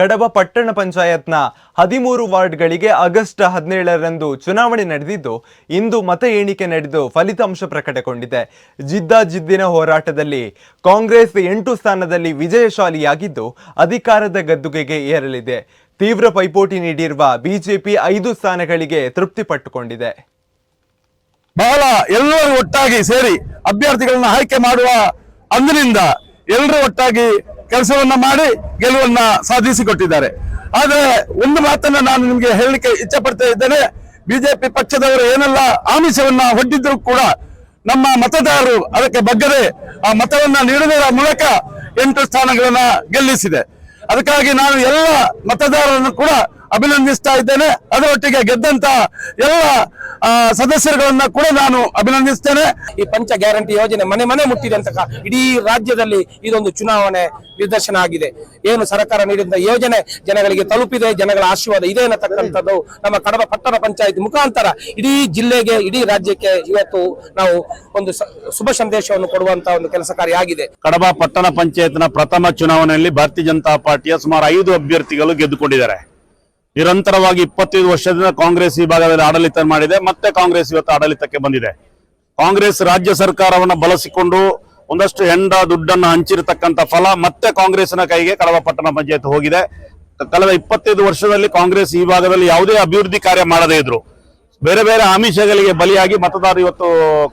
ಕಡಬ ಪಟ್ಟಣ ಪಂಚಾಯತ್ನ ಹದಿಮೂರು ವಾರ್ಡ್ಗಳಿಗೆ ಆಗಸ್ಟ್ ಹದಿನೇಳರಂದು ಚುನಾವಣೆ ನಡೆದಿದ್ದು, ಇಂದು ಮತ ಎಣಿಕೆ ನಡೆದು ಫಲಿತಾಂಶ ಪ್ರಕಟಗೊಂಡಿದೆ. ಜಿದ್ದಾಜಿದ್ದಿನ ಹೋರಾಟದಲ್ಲಿ ಕಾಂಗ್ರೆಸ್ ಎಂಟು ಸ್ಥಾನದಲ್ಲಿ ವಿಜಯಶಾಲಿಯಾಗಿದ್ದು, ಅಧಿಕಾರದ ಗದ್ದುಗೆಗೆ ಏರಲಿದೆ. ತೀವ್ರ ಪೈಪೋಟಿ ನೀಡಿರುವ ಬಿಜೆಪಿ ಐದು ಸ್ಥಾನಗಳಿಗೆ ತೃಪ್ತಿಪಟ್ಟುಕೊಂಡಿದೆ ಬಹಳ ಎಲ್ಲರೂ ಒಟ್ಟಾಗಿ ಸೇರಿ ಅಭ್ಯರ್ಥಿಗಳನ್ನ ಆಯ್ಕೆ ಮಾಡುವ ಅಂದಿನಿಂದ ಎಲ್ಲರೂ ಒಟ್ಟಾಗಿ ಕೆಲಸವನ್ನ ಮಾಡಿ ಗೆಲುವನ್ನ ಸಾಧಿಸಿಕೊಟ್ಟಿದ್ದಾರೆ. ಆದ್ರೆ ಒಂದು ಮಾತನ್ನ ನಾನು ನಿಮ್ಗೆ ಹೇಳಲಿಕ್ಕೆ ಇಚ್ಛೆ ಪಡ್ತಾ ಇದ್ದೇನೆ, ಬಿಜೆಪಿ ಪಕ್ಷದವರು ಏನೆಲ್ಲ ಆಮಿಷವನ್ನ ಒಡ್ಡಿದ್ರು ಕೂಡ ನಮ್ಮ ಮತದಾರರು ಅದಕ್ಕೆ ಬಗ್ಗದೆ ಆ ಮತವನ್ನ ನೀಡುವುದರ ಮೂಲಕ ಎಂಟು ಸ್ಥಾನಗಳನ್ನ ಗೆಲ್ಲಿಸಿದೆ. ಅದಕ್ಕಾಗಿ ನಾನು ಎಲ್ಲ ಮತದಾರರನ್ನು ಕೂಡ ಅಭಿನಂದಿಸ್ತಾ ಇದ್ದೇನೆ. ಅದರೊಟ್ಟಿಗೆ ಗೆದ್ದಂತ ಎಲ್ಲ ಸದಸ್ಯರುಗಳನ್ನ ಕೂಡ ನಾನು ಅಭಿನಂದಿಸ್ತೇನೆ. ಈ ಪಂಚ ಗ್ಯಾರಂಟಿ ಯೋಜನೆ ಮನೆ ಮನೆ ಮುಟ್ಟಿದೆ ಅಂತ ಇಡೀ ರಾಜ್ಯದಲ್ಲಿ ಇದೊಂದು ಚುನಾವಣೆ ನಿದರ್ಶನ ಆಗಿದೆ. ಏನು ಸರ್ಕಾರ ನೀಡಿದ ಯೋಜನೆ ಜನಗಳಿಗೆ ತಲುಪಿದೆ ಜನಗಳ ಆಶೀರ್ವಾದ ಇದೆ ಅನ್ನತಕ್ಕಂಥದ್ದು ನಮ್ಮ ಕಡಬ ಪಟ್ಟಣ ಪಂಚಾಯತ್ ಮುಖಾಂತರ. ಇಡೀ ಜಿಲ್ಲೆಗೆ ಇಡೀ ರಾಜ್ಯಕ್ಕೆ ಇವತ್ತು ನಾವು ಒಂದು ಸ- ಶುಭ ಸಂದೇಶವನ್ನು ಕೊಡುವಂತ ಒಂದು ಕೆಲಸ ಕಾರ್ಯ ಕಡಬ ಪಟ್ಟಣ ಪಂಚಾಯತ್ನ ಪ್ರಥಮ ಚುನಾವಣೆಯಲ್ಲಿ ಭಾರತೀಯ ಜನತಾ ಪಾರ್ಟಿಯ ಸುಮಾರು ಐದು ಅಭ್ಯರ್ಥಿಗಳು ಗೆದ್ದುಕೊಂಡಿದ್ದಾರೆ. ನಿರಂತರವಾಗಿ ಇಪ್ಪತ್ತೈದು ವರ್ಷದಿಂದ ಕಾಂಗ್ರೆಸ್ ಈ ಭಾಗದಲ್ಲಿ ಆಡಳಿತ ಮಾಡಿದೆ, ಮತ್ತೆ ಕಾಂಗ್ರೆಸ್ ಇವತ್ತು ಆಡಳಿತಕ್ಕೆ ಬಂದಿದೆ. ಕಾಂಗ್ರೆಸ್ ರಾಜ್ಯ ಸರ್ಕಾರವನ್ನ ಬಳಸಿಕೊಂಡು ಒಂದಷ್ಟು ಹೆಂಡ ದುಡ್ಡನ್ನು ಹಂಚಿರತಕ್ಕಂಥ ಫಲ ಮತ್ತೆ ಕಾಂಗ್ರೆಸ್ನ ಕೈಗೆ ಕಳವ ಪಟ್ಟಣ ಪಂಚಾಯತ್ ಹೋಗಿದೆ. ಕಳೆದ ಇಪ್ಪತ್ತೈದು ವರ್ಷದಲ್ಲಿ ಕಾಂಗ್ರೆಸ್ ಈ ಭಾಗದಲ್ಲಿ ಯಾವುದೇ ಅಭಿವೃದ್ಧಿ ಕಾರ್ಯ ಮಾಡದೇ ಇದ್ರು. ಬೇರೆ ಬೇರೆ ಆಮಿಷಗಳಿಗೆ ಬಲಿಯಾಗಿ ಮತದಾರರು ಇವತ್ತು